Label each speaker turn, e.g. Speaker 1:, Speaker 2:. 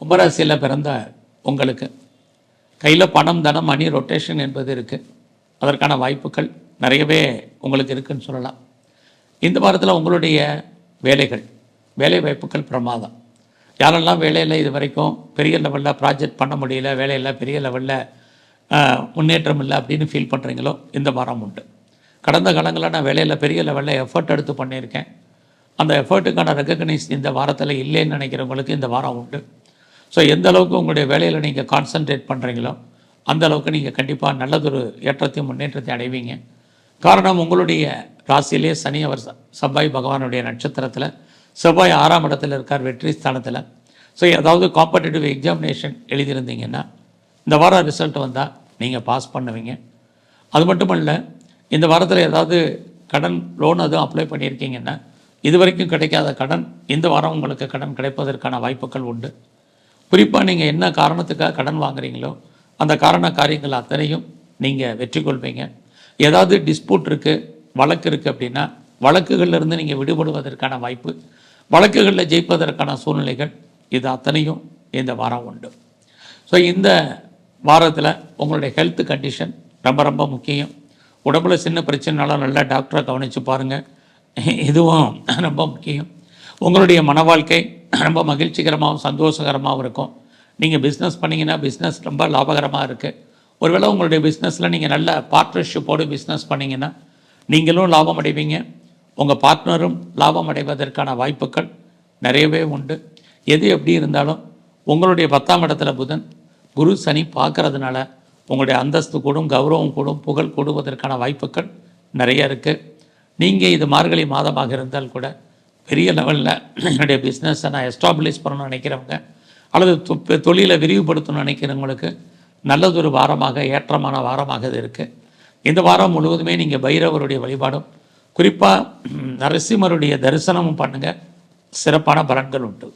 Speaker 1: கும்பராசியில் பிறந்த உங்களுக்கு கையில் பணம் தனம் மணி ரொட்டேஷன் என்பது இருக்குது அதற்கான வாய்ப்புகள் நிறையவே உங்களுக்கு இருக்குன்னு சொல்லலாம். இந்த வாரத்தில் உங்களுடைய வேலைகள் வேலை வாய்ப்புகள் பிரமாதம். யாரெல்லாம் வேலையில் இது வரைக்கும் பெரிய லெவலில் ப்ராஜெக்ட் பண்ண முடியல வேலையில் பெரிய லெவலில் முன்னேற்றம் இல்லை அப்படின்னு ஃபீல் பண்ணுறீங்களோ இந்த வாரம் உண்டு. கடந்த காலங்களில் நான் வேலையில் பெரிய லெவலில் எஃபர்ட் எடுத்து பண்ணியிருக்கேன். அந்த எஃபர்ட்டுக்கான ரெக்கக்னைஸ் இந்த வாரத்தில் இல்லைன்னு நினைக்கிறவங்களுக்கு இந்த வாரம் உண்டு. ஸோ எந்த அளவுக்கு உங்களுடைய வேலையில் நீங்கள் கான்சன்ட்ரேட் பண்ணுறீங்களோ அந்த அளவுக்கு நீங்கள் கண்டிப்பாக நல்லதொரு ஏற்றத்தையும் முன்னேற்றத்தையும் அடைவீங்க. காரணம் உங்களுடைய ராசியிலே சனி அவர் செவ்வாய் பகவானுடைய நட்சத்திரத்தில் செவ்வாய் ஆறாம் இடத்துல இருக்கார் வெற்றி ஸ்தானத்தில். ஸோ ஏதாவது காம்படேட்டிவ் எக்ஸாமினேஷன் எழுதியிருந்தீங்கன்னா இந்த வாரம் ரிசல்ட் வந்தால் நீங்கள் பாஸ் பண்ணுவீங்க. அது மட்டும் இல்லை இந்த வாரத்தில் ஏதாவது கடன் லோன் அதுவும் அப்ளை பண்ணியிருக்கீங்கன்னா இது வரைக்கும் கிடைக்காத கடன் இந்த வாரம் உங்களுக்கு கடன் கிடைப்பதற்கான வாய்ப்புகள் உண்டு. குறிப்பாக நீங்கள் என்ன காரணத்துக்காக கடன் வாங்குறீங்களோ அந்த காரண காரியங்கள் அத்தனையும் நீங்கள் வெற்றி கொள்வீங்க. ஏதாவது டிஸ்பியூட் இருக்குது வழக்கு இருக்குது அப்படின்னா வழக்குகளிலிருந்து நீங்கள் விடுபடுவதற்கான வாய்ப்பு வழக்குகளில் ஜெயிப்பதற்கான சூழ்நிலைகள் இது அத்தனையும் இந்த வாரம் உண்டு. ஸோ இந்த வாரத்தில் உங்களுடைய ஹெல்த் கண்டிஷன் ரொம்ப ரொம்ப முக்கியம். உடம்புல சின்ன பிரச்சனைனாலும் நல்லா டாக்டரை கவனித்து பாருங்கள் இதுவும் ரொம்ப முக்கியம். உங்களுடைய மன வாழ்க்கை ரொம்ப மகிழ்ச்சிகரமாகவும் சந்தோஷகரமாகவும் இருக்கும். நீங்கள் பிஸ்னஸ் பண்ணீங்கன்னா பிஸ்னஸ் ரொம்ப லாபகரமாக இருக்குது ஒருவேளை உங்களுடைய பிஸ்னஸில் நீங்கள் நல்ல பார்ட்னர்ஷிப்போடு பிஸ்னஸ் பண்ணிங்கன்னா நீங்களும் லாபம் அடைவீங்க. உங்கள் பார்ட்னரும் லாபம் அடைவதற்கான வாய்ப்புகள் நிறையவே உண்டு. எது எப்படி இருந்தாலும் உங்களுடைய பத்தாம் இடத்துல புதன் குரு சனி பார்க்கறதுனால உங்களுடைய அந்தஸ்து கூடும் கௌரவம் கூடும் புகழ் கூடுவதற்கான வாய்ப்புகள் நிறைய இருக்குது நீங்கள் இது மார்கழி மாதமாக இருந்தால் கூட பெரிய லெவலில் என்னுடைய பிஸ்னஸை நான் எஸ்டாப்ளிஷ் பண்ணணும்னு நினைக்கிறவங்க அல்லது தொ- தொழிலை விரிவுபடுத்தணும்னு நினைக்கிறவங்களுக்கு நல்லதொரு வாரமாக ஏற்றமான வாரமாக இது இருக்குது இந்த வாரம் முழுவதுமே நீங்கள் பைரவருடைய வழிபாடும் குறிப்பாக நரசிம்மருடைய தரிசனமும் பண்ணுங்கள் சிறப்பான பலன்கள் உண்டு.